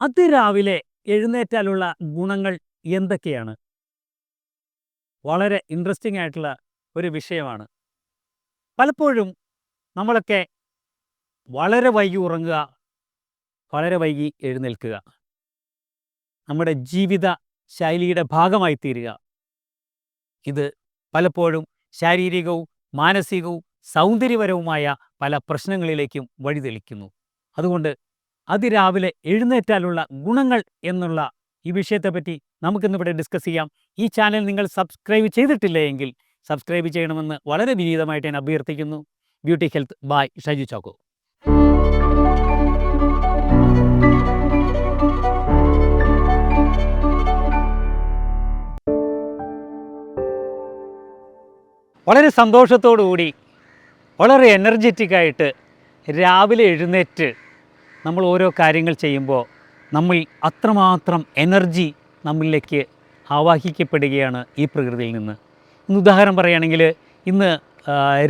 അതിരാവിലെ എഴുന്നേറ്റാലുള്ള ഗുണങ്ങൾ എന്തൊക്കെയാണ്? വളരെ ഇൻട്രസ്റ്റിംഗ് ആയിട്ടുള്ള ഒരു വിഷയമാണ്. പലപ്പോഴും നമ്മളൊക്കെ വളരെ വൈകി ഉറങ്ങുക വളരെ വൈകി എഴുന്നേൽക്കുക. നമ്മുടെ ജീവിത ശൈലിയുടെ ഭാഗമായി തീരുക. ഇത് പലപ്പോഴും ശാരീരികവും മാനസികവും സൗന്ദര്യപരവുമായ പല പ്രശ്നങ്ങളിലേക്കും വഴിതെളിക്കുന്നു. അതുകൊണ്ട് അതിരാവിലെ എഴുന്നേറ്റാലുള്ള ഗുണങ്ങൾ എന്നുള്ള ഈ വിഷയത്തെപ്പറ്റി നമുക്കിന്നിവിടെ ഡിസ്കസ് ചെയ്യാം. ഈ ചാനൽ നിങ്ങൾ സബ്സ്ക്രൈബ് ചെയ്തിട്ടില്ലെങ്കിൽ സബ്സ്ക്രൈബ് ചെയ്യണമെന്ന് വളരെ വിനീതമായിട്ട് ഞാൻ അഭ്യർത്ഥിക്കുന്നു. Beauty health by Shaju Choco. വളരെ സന്തോഷത്തോടു കൂടി വളരെ എനർജറ്റിക് ആയിട്ട് രാവിലെ എഴുന്നേറ്റ് നമ്മൾ ഓരോ കാര്യങ്ങൾ ചെയ്യുമ്പോൾ നമ്മൾ അത്രമാത്രം എനർജി നമ്മളിലേക്ക് ആവാഹിക്കപ്പെടുകയാണ് ഈ പ്രകൃതിയിൽ നിന്ന്. ഇന്ന് ഉദാഹരണം പറയുകയാണെങ്കിൽ ഇന്ന്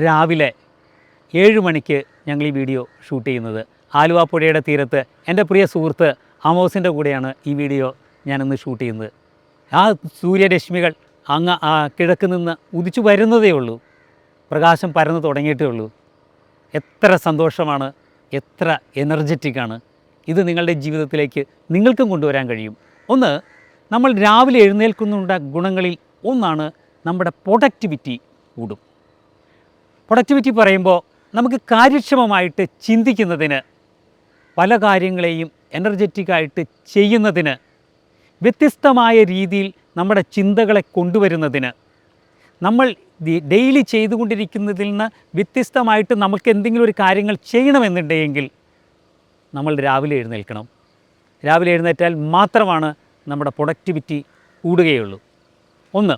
രാവിലെ ഏഴ് മണിക്ക് ഞങ്ങൾ ഈ വീഡിയോ ഷൂട്ട് ചെയ്യുന്നത്. ആലുവ പുഴയുടെ തീരത്ത് എന്റെ പ്രിയ സുഹൃത്ത് അമോസിന്റെ കൂടെയാണ് ഈ വീഡിയോ ഞാനിന്ന് ഷൂട്ട് ചെയ്യുന്നത്. ആ സൂര്യരശ്മികൾ അങ്ങ് കിഴക്ക് നിന്ന് ഉദിച്ചു വരുന്നതേ ഉള്ളൂ. പ്രകാശം പരന്നു തുടങ്ങിയിട്ടേ ഉള്ളൂ. എത്ര സന്തോഷമാണ് എത്ര എനർജറ്റിക്കാണ് ഇത് നിങ്ങളുടെ ജീവിതത്തിലേക്ക് നിങ്ങൾക്കും കൊണ്ടുവരാൻ കഴിയും. ഒന്ന് നമ്മൾ രാവിലെ എഴുന്നേൽക്കുന്നുണ്ട ഗുണങ്ങളിൽ ഒന്നാണ് നമ്മുടെ പ്രൊഡക്ടിവിറ്റി കൂടും. പ്രൊഡക്ടിവിറ്റി പറയുമ്പോൾ നമുക്ക് കാര്യക്ഷമമായിട്ട് ചിന്തിക്കുന്നതിന് പല കാര്യങ്ങളെയും എനർജറ്റിക്കായിട്ട് ചെയ്യുന്നതിന് വ്യത്യസ്തമായ രീതിയിൽ നമ്മുടെ ചിന്തകളെ കൊണ്ടുവരുന്നതിന് നമ്മൾ ഡെയിലി ചെയ്തുകൊണ്ടിരിക്കുന്നതിൽ നിന്ന് വ്യത്യസ്തമായിട്ട് നമുക്ക് എന്തെങ്കിലും ഒരു കാര്യങ്ങൾ ചെയ്യണമെന്നുണ്ടെങ്കിൽ നമ്മൾ രാവിലെ എഴുന്നേൽക്കണം. രാവിലെ എഴുന്നേറ്റാൽ മാത്രമാണ് നമ്മുടെ പ്രൊഡക്ടിവിറ്റി കൂടുകയുള്ളൂ. ഒന്ന്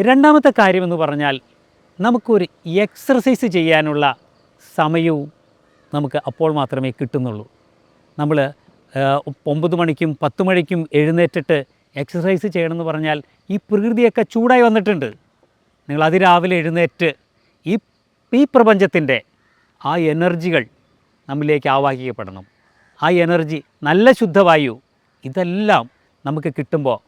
രണ്ടാമത്തെ കാര്യമെന്ന് പറഞ്ഞാൽ നമുക്കൊരു എക്സർസൈസ് ചെയ്യാനുള്ള സമയവും നമുക്ക് അപ്പോൾ മാത്രമേ കിട്ടുന്നുള്ളൂ. നമ്മൾ ഒമ്പത് മണിക്കും പത്ത് മണിക്കും എഴുന്നേറ്റിട്ട് എക്സസൈസ് ചെയ്യണമെന്ന് പറഞ്ഞാൽ ഈ പ്രകൃതിയൊക്കെ ചൂടായി വന്നിട്ടുണ്ട്. നിങ്ങൾ അതിരാവിലെ എഴുന്നേറ്റ് ഈ ഈ പ്രപഞ്ചത്തിന്റെ ആ എനർജികൾ നമ്മിലേക്ക് ആവാഹിക്കപ്പെടണം. ആ എനർജി നല്ല ശുദ്ധവായു ഇതെല്ലാം നമുക്ക് കിട്ടുമ്പോൾ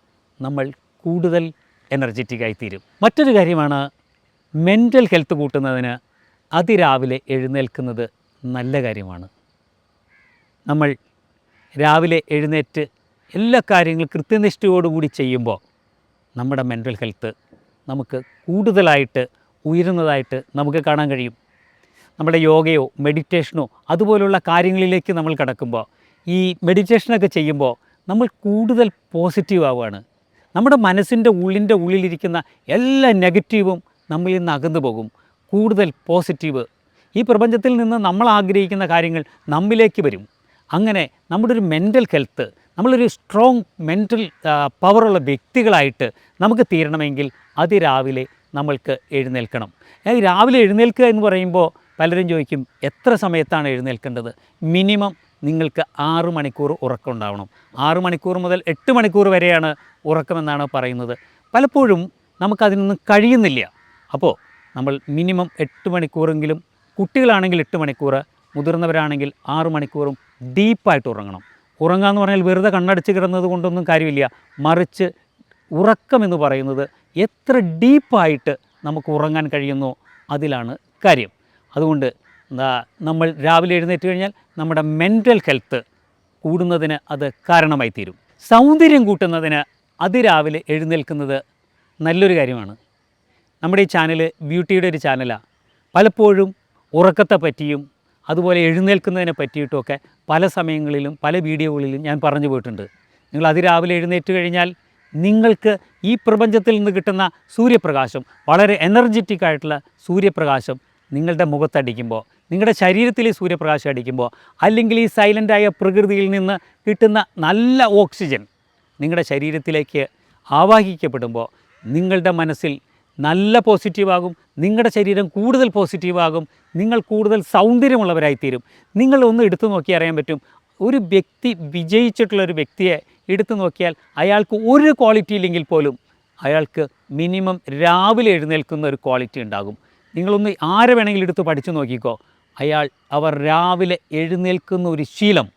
നമ്മൾ കൂടുതൽ എനർജറ്റിക്കായി തീരും മറ്റൊരു കാര്യമാണ് മെന്റൽ ഹെൽത്ത് കൂട്ടുന്നതിന് അതിരാവിലെ എഴുന്നേൽക്കുന്നത് നല്ല കാര്യമാണ്. നമ്മൾ രാവിലെ എഴുന്നേറ്റ് എല്ലാ കാര്യങ്ങളും കൃത്യനിഷ്ഠയോടുകൂടി ചെയ്യുമ്പോൾ നമ്മുടെ മെന്റൽ ഹെൽത്ത് നമുക്ക് കൂടുതലായിട്ട് ഉയരുന്നതായിട്ട് നമുക്ക് കാണാൻ കഴിയും. നമ്മുടെ യോഗയോ മെഡിറ്റേഷനോ അതുപോലുള്ള കാര്യങ്ങളിലേക്ക് നമ്മൾ കടക്കുമ്പോൾ ഈ മെഡിറ്റേഷനൊക്കെ ചെയ്യുമ്പോൾ നമ്മൾ കൂടുതൽ പോസിറ്റീവ് ആവുകയാണ്. നമ്മുടെ മനസ്സിന്റെ ഉള്ളിന്റെ ഉള്ളിലിരിക്കുന്ന എല്ലാ നെഗറ്റീവും നമ്മളിൽ നിന്ന് അകന്നു പോകും. കൂടുതൽ പോസിറ്റീവ് ഈ പ്രപഞ്ചത്തിൽ നിന്ന് നമ്മൾ ആഗ്രഹിക്കുന്ന കാര്യങ്ങൾ നമ്മിലേക്ക് വരും. അങ്ങനെ നമ്മുടെ ഒരു മെന്റൽ ഹെൽത്ത് നമ്മളൊരു സ്ട്രോങ് മെന്റൽ പവറുള്ള വ്യക്തികളായിട്ട് നമുക്ക് തീരണമെങ്കിൽ അതിരാവിലെ നമ്മൾക്ക് എഴുന്നേൽക്കണം. രാവിലെ എഴുന്നേൽക്കുക എന്ന് പറയുമ്പോൾ പലരും ചോദിക്കും എത്ര സമയത്താണ് എഴുന്നേൽക്കേണ്ടത്? മിനിമം നിങ്ങൾക്ക് ആറ് മണിക്കൂർ ഉറക്കം ഉണ്ടാവണം. ആറ് മണിക്കൂർ മുതൽ എട്ട് മണിക്കൂർ വരെയാണ് ഉറക്കമെന്നാണ് പറയുന്നത്. പലപ്പോഴും നമുക്കതിനൊന്നും കഴിയുന്നില്ല. അപ്പോൾ നമ്മൾ മിനിമം എട്ട് മണിക്കൂറെങ്കിലും കുട്ടികളാണെങ്കിൽ എട്ട് മണിക്കൂർ മുതിർന്നവരാണെങ്കിൽ ആറ് മണിക്കൂറും ഡീപ്പായിട്ട് ഉറങ്ങണം. ഉറങ്ങുക എന്ന് പറഞ്ഞാൽ വെറുതെ കണ്ണടച്ച് കിടന്നത് കൊണ്ടൊന്നും കാര്യമില്ല. മറിച്ച് ഉറക്കം എന്ന് പറയുന്നത് എത്ര ഡീപ്പായിട്ട് നമുക്ക് ഉറങ്ങാൻ കഴിയുന്നോ അതിലാണ് കാര്യം. അതുകൊണ്ട് നമ്മൾ രാവിലെ എഴുന്നേറ്റ് കഴിഞ്ഞാൽ നമ്മുടെ മെന്റൽ ഹെൽത്ത് കൂടുന്നതിന് അത് കാരണമായി തീരും. സൗന്ദര്യം കൂട്ടുന്നതിന് അതിരാവിലെ എഴുന്നേൽക്കുന്നത് നല്ലൊരു കാര്യമാണ്. നമ്മുടെ ഈ ചാനൽ ബ്യൂട്ടിയുടെ ഒരു ചാനലാണ് പലപ്പോഴും ഉറക്കത്തെ പറ്റിയും അതുപോലെ എഴുന്നേൽക്കുന്നതിനെ പറ്റിയിട്ടുമൊക്കെ പല സമയങ്ങളിലും പല വീഡിയോകളിലും ഞാൻ പറഞ്ഞു പോയിട്ടുണ്ട്. നിങ്ങൾ അതിരാവിലെ എഴുന്നേറ്റ് കഴിഞ്ഞാൽ നിങ്ങൾക്ക് ഈ പ്രപഞ്ചത്തിൽ നിന്ന് കിട്ടുന്ന സൂര്യപ്രകാശം വളരെ എനർജറ്റിക് ആയിട്ടുള്ള സൂര്യപ്രകാശം നിങ്ങളുടെ മുഖത്തടിക്കുമ്പോൾ നിങ്ങളുടെ ശരീരത്തിൽ ഈ സൂര്യപ്രകാശം അടിക്കുമ്പോൾ അല്ലെങ്കിൽ ഈ സൈലന്റായ പ്രകൃതിയിൽ നിന്ന് കിട്ടുന്ന നല്ല ഓക്സിജൻ നിങ്ങളുടെ ശരീരത്തിലേക്ക് ആവാഹിക്കപ്പെടുമ്പോൾ നിങ്ങളുടെ മനസ്സിൽ നല്ല പോസിറ്റീവാകും നിങ്ങളുടെ ശരീരം കൂടുതൽ പോസിറ്റീവാകും നിങ്ങൾ കൂടുതൽ സൗന്ദര്യമുള്ളവരായിത്തീരും. നിങ്ങൾ ഒന്ന് എടുത്തു നോക്കി അറിയാൻ പറ്റും ഒരു വ്യക്തി വിജയിച്ചിട്ടുള്ള ഒരു വ്യക്തിയെ എടുത്തു നോക്കിയാൽ അയാൾക്ക് ഒരു ക്വാളിറ്റി ഇല്ലെങ്കിൽ പോലും അയാൾക്ക് മിനിമം രാവിലെ എഴുന്നേൽക്കുന്ന ഒരു ക്വാളിറ്റി ഉണ്ടാകും. നിങ്ങളൊന്ന് ആരെ വേണമെങ്കിലും എടുത്ത് പഠിച്ചു നോക്കിക്കോ അയാൾ അവർ രാവിലെ എഴുന്നേൽക്കുന്ന ഒരു ശീലം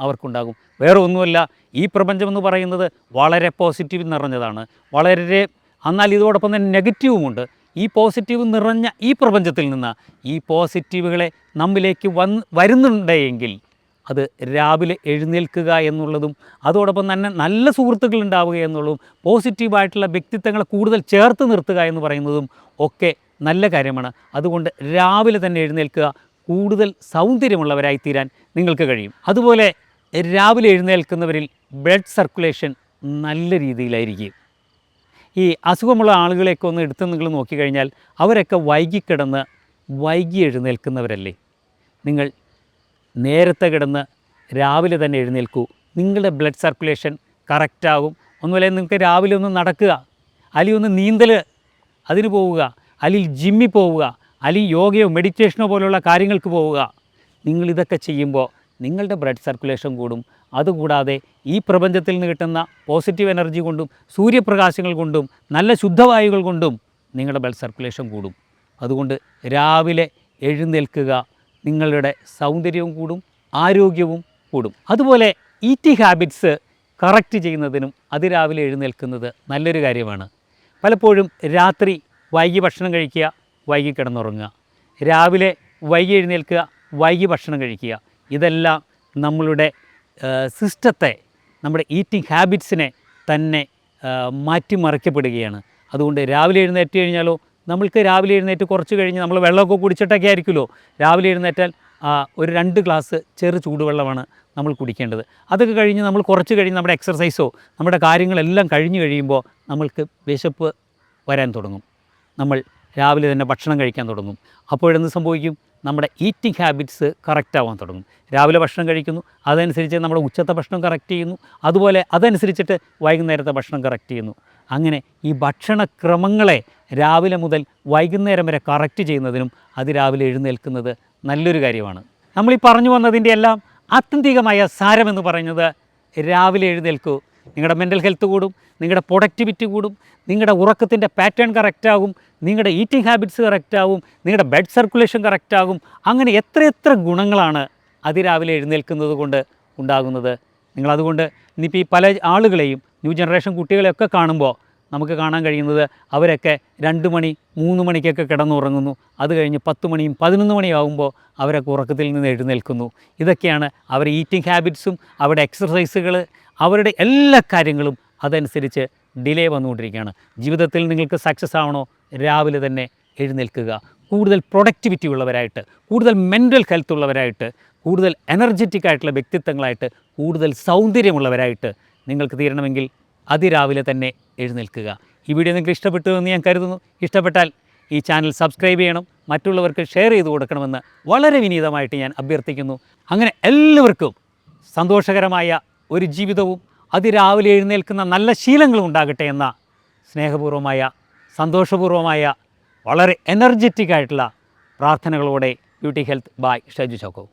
അവർക്കുണ്ടാകും. വേറെ ഒന്നുമല്ല ഈ പ്രപഞ്ചമെന്ന് പറയുന്നത് വളരെ പോസിറ്റീവ് നിറഞ്ഞതാണ്. വളരെ എന്നാൽ ഇതോടൊപ്പം തന്നെ നെഗറ്റീവുമുണ്ട്. ഈ പോസിറ്റീവ് നിറഞ്ഞ ഈ പ്രപഞ്ചത്തിൽ നിന്ന് ഈ പോസിറ്റീവുകളെ നമ്മിലേക്ക് വന്ന് വരുന്നുണ്ടെങ്കിൽ അത് രാവിലെ എഴുന്നേൽക്കുക എന്നുള്ളതും അതോടൊപ്പം തന്നെ നല്ല സുഹൃത്തുക്കൾ ഉണ്ടാവുക എന്നുള്ളതും പോസിറ്റീവായിട്ടുള്ള വ്യക്തിത്വങ്ങളെ കൂടുതൽ ചേർത്ത് നിർത്തുക എന്ന് പറയുന്നതും ഒക്കെ നല്ല കാര്യമാണ്. അതുകൊണ്ട് രാവിലെ തന്നെ എഴുന്നേൽക്കുക കൂടുതൽ സൗന്ദര്യമുള്ളവരായി തീരാൻ നിങ്ങൾക്ക് കഴിയും. അതുപോലെ രാവിലെ എഴുന്നേൽക്കുന്നവരിൽ ബ്ലഡ് സർക്കുലേഷൻ നല്ല രീതിയിലായിരിക്കും. ഈ അസുഖമുള്ള ആളുകളെയൊക്കെ ഒന്ന് എടുത്ത് നിങ്ങൾ നോക്കിക്കഴിഞ്ഞാൽ അവരൊക്കെ വൈകിക്കിടന്ന് വൈകി എഴുന്നേൽക്കുന്നവരല്ലേ? നിങ്ങൾ നേരത്തെ കിടന്ന് രാവിലെ തന്നെ എഴുന്നേൽക്കൂ. നിങ്ങളുടെ ബ്ലഡ് സർക്കുലേഷൻ കറക്റ്റാകും. ഒന്നുമല്ല നിങ്ങൾക്ക് രാവിലെ ഒന്ന് നടക്കുക. അല്ലെങ്കിൽ ഒന്ന് നീന്തൽ അതിന് പോവുക. അല്ലെങ്കിൽ ജിമ്മിൽ പോവുക. അല്ലെങ്കിൽ യോഗയോ മെഡിറ്റേഷനോ പോലുള്ള കാര്യങ്ങൾക്ക് പോവുക. നിങ്ങളിതൊക്കെ ചെയ്യുമ്പോൾ നിങ്ങളുടെ ബ്ലഡ് സർക്കുലേഷൻ കൂടും. അതുകൂടാതെ ഈ പ്രപഞ്ചത്തിൽ നിന്ന് കിട്ടുന്ന പോസിറ്റീവ് എനർജി കൊണ്ടും സൂര്യപ്രകാശങ്ങൾ കൊണ്ടും നല്ല ശുദ്ധവായുകൾ കൊണ്ടും നിങ്ങളുടെ ബ്ലഡ് സർക്കുലേഷൻ കൂടും. അതുകൊണ്ട് രാവിലെ എഴുന്നേൽക്കുക നിങ്ങളുടെ സൗന്ദര്യവും കൂടും ആരോഗ്യവും കൂടും. അതുപോലെ ഈറ്റി ഹാബിറ്റ്സ് കറക്റ്റ് ചെയ്യുന്നതിനും അതിരാവിലെ എഴുന്നേൽക്കുന്നത് നല്ലൊരു കാര്യമാണ്. പലപ്പോഴും രാത്രി വൈകി ഭക്ഷണം കഴിക്കുക വൈകി കിടന്നുറങ്ങുക. രാവിലെ വൈകി എഴുന്നേൽക്കുക വൈകി ഭക്ഷണം കഴിക്കുക. ഇതെല്ലാം നമ്മളുടെ സിസ്റ്റത്തെ നമ്മുടെ ഈറ്റിംഗ് ഹാബിറ്റ്സിനെ തന്നെ മാറ്റിമറിക്കപ്പെടുകയാണ്. അതുകൊണ്ട് രാവിലെ എഴുന്നേറ്റ് കഴിഞ്ഞാലോ നമ്മൾക്ക് രാവിലെ എഴുന്നേറ്റ് കുറച്ച് കഴിഞ്ഞ് നമ്മൾ വെള്ളമൊക്കെ കുടിച്ചിട്ടൊക്കെ ആയിരിക്കുമല്ലോ. രാവിലെ എഴുന്നേറ്റാൽ ഒരു രണ്ട് ഗ്ലാസ് ചെറു ചൂടുവെള്ളമാണ് നമ്മൾ കുടിക്കേണ്ടത്. അതൊക്കെ കഴിഞ്ഞ് നമ്മൾ കുറച്ച് കഴിഞ്ഞ് നമ്മുടെ എക്സർസൈസോ നമ്മുടെ കാര്യങ്ങളെല്ലാം കഴിഞ്ഞ് കഴിയുമ്പോൾ നമ്മൾക്ക് വിശപ്പ് വരാൻ തുടങ്ങും. നമ്മൾ രാവിലെ തന്നെ ഭക്ഷണം കഴിക്കാൻ തുടങ്ങും. അപ്പോഴെന്ത് സംഭവിക്കും? നമ്മുടെ ഈറ്റിംഗ് ഹാബിറ്റ്സ് കറക്റ്റ് ആവാൻ തുടങ്ങും. രാവിലെ ഭക്ഷണം കഴിക്കുന്നു അതനുസരിച്ച് നമ്മുടെ ഉച്ചത്തെ ഭക്ഷണം കറക്റ്റ് ചെയ്യുന്നു അതുപോലെ അതനുസരിച്ചിട്ട് വൈകുന്നേരത്തെ ഭക്ഷണം കറക്റ്റ് ചെയ്യുന്നു. അങ്ങനെ ഈ ഭക്ഷണക്രമങ്ങളെ രാവിലെ മുതൽ വൈകുന്നേരം വരെ കറക്റ്റ് ചെയ്യുന്നതിനും അത് രാവിലെ എഴുന്നേൽക്കുന്നത് നല്ലൊരു കാര്യമാണ്. നമ്മൾ ഈ പറഞ്ഞു വന്നതിന്റെ എല്ലാം ആത്യന്തികമായ സാരമെന്ന് പറയുന്നത് രാവിലെ എഴുന്നേൽക്കൂ. നിങ്ങളുടെ മെന്റൽ ഹെൽത്ത് കൂടും നിങ്ങളുടെ പ്രൊഡക്ടിവിറ്റി കൂടും നിങ്ങളുടെ ഉറക്കത്തിന്റെ പാറ്റേൺ കറക്റ്റാകും നിങ്ങളുടെ ഈറ്റിംഗ് ഹാബിറ്റ്സ് കറക്റ്റാകും നിങ്ങളുടെ ബ്ലഡ് സർക്കുലേഷൻ കറക്റ്റാകും അങ്ങനെ എത്രയെത്ര ഗുണങ്ങളാണ് അതിരാവിലെ എഴുന്നേൽക്കുന്നത് കൊണ്ട് ഉണ്ടാകുന്നത്. നിങ്ങളതുകൊണ്ട് ഇനിയിപ്പോൾ ഈ പല ആളുകളെയും ന്യൂ ജനറേഷൻ കുട്ടികളെയൊക്കെ കാണുമ്പോൾ നമുക്ക് കാണാൻ കഴിയുന്നത് അവരൊക്കെ രണ്ട് മണി മൂന്ന് മണിക്കൊക്കെ കിടന്നുറങ്ങുന്നു. അത് കഴിഞ്ഞ് പത്ത് മണിയും പതിനൊന്ന് മണിയാകുമ്പോൾ അവരൊക്കെ ഉറക്കത്തിൽ നിന്ന് എഴുന്നേൽക്കുന്നു. ഇതൊക്കെയാണ് അവരുടെ ഈറ്റിംഗ് ഹാബിറ്റ്സും അവരുടെ എക്സർസൈസുകൾ അവരുടെ എല്ലാ കാര്യങ്ങളും അതനുസരിച്ച് ഡിലേ വന്നുകൊണ്ടിരിക്കുകയാണ്. ജീവിതത്തിൽ നിങ്ങൾക്ക് സക്സസ് ആവണോ? രാവിലെ തന്നെ എഴുന്നേൽക്കുക. കൂടുതൽ പ്രൊഡക്ടിവിറ്റി ഉള്ളവരായിട്ട് കൂടുതൽ മെന്റൽ ഹെൽത്ത് ഉള്ളവരായിട്ട് കൂടുതൽ എനർജറ്റിക് ആയിട്ടുള്ള വ്യക്തിത്വങ്ങളായിട്ട് കൂടുതൽ സൗന്ദര്യമുള്ളവരായിട്ട് നിങ്ങൾക്ക് തീരണമെങ്കിൽ അതിരാവിലെ തന്നെ എഴുന്നേൽക്കുക. ഈ വീഡിയോ നിങ്ങൾക്ക് ഇഷ്ടപ്പെട്ടു എന്ന് ഞാൻ കരുതുന്നു. ഇഷ്ടപ്പെട്ടാൽ ഈ ചാനൽ സബ്സ്ക്രൈബ് ചെയ്യണം. മറ്റുള്ളവർക്ക് ഷെയർ ചെയ്ത് കൊടുക്കണമെന്ന് വളരെ വിനീതമായിട്ട് ഞാൻ അഭ്യർത്ഥിക്കുന്നു. അങ്ങനെ എല്ലാവർക്കും സന്തോഷകരമായ ഒരു ജീവിതവും അതിരാവിലെ എഴുന്നേൽക്കുന്ന നല്ല ശീലങ്ങളും ഉണ്ടാകട്ടെ എന്ന സ്നേഹപൂർവമായ സന്തോഷപൂർവമായ വളരെ എനർജറ്റിക് ആയിട്ടുള്ള പ്രാർത്ഥനകളോടെ beauty health by Shaju Choco.